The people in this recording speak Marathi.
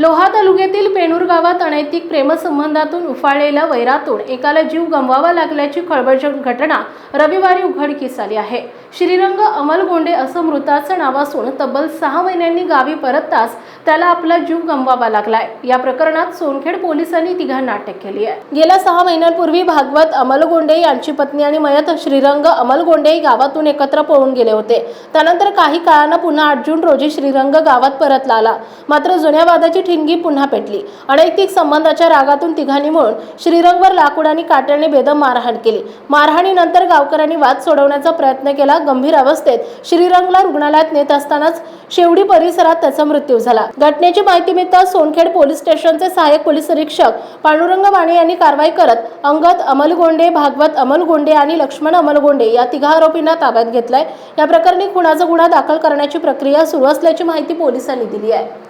लोहा तालुक्यातील पेनूर गावात अनैतिक प्रेमसंबंधातून उफाळलेल्या वैरातून एकाला जीव गमवावा लागल्याची खळबळजनक घटना रविवारी उघडकीस आली आहे. श्रीरंग अमल गोंडे असं मृताचं नाव असून तब्बल सहा महिन्यांनी गावी परतताच त्याला आपला जीव गमवावा लागलाय. या प्रकरणात सोनखेड पोलिसांनी तिघांना अटक केली आहे. गेल्या सहा महिन्यांपूर्वी भागवत अमल गोंडे यांची पत्नी आणि मयत श्रीरंग अमल गोंडे गावातून एकत्र पळून गेले होते. त्यानंतर काही काळानं पुन्हा आठ जून रोजी श्रीरंग गावात परतला आला. मात्र जुन्या वादाची ठिणगी पुन्हा पेटली. अनैतिक संबंधाच्या रागातून तिघांनी मिळून श्रीरंगवर लाकूड आणि काट्याने बेदम मारहाण केली. मारहाणीनंतर गावकऱ्यांनी वाद सोडवण्याचा प्रयत्न केला. गंभीर अवस्थेत श्रीरंगला रुग्णालयात नेत असतानाच शेवडी परिसरात त्याचा मृत्यू झाला. घटनेची माहिती मिळताच सोनखेड पोलीस स्टेशनचे सहाय्यक पोलीस निरीक्षक पांडुरंग माने यांनी कारवाई करत अंगद अमलगोंडे भागवत अमलगोंडे आणि लक्ष्मण अमलगोंडे या तिघा आरोपींना ताब्यात घेतलाय. या प्रकरणी खुणाचा गुन्हा दाखल करण्याची प्रक्रिया सुरू असल्याची माहिती पोलिसांनी दिली आहे.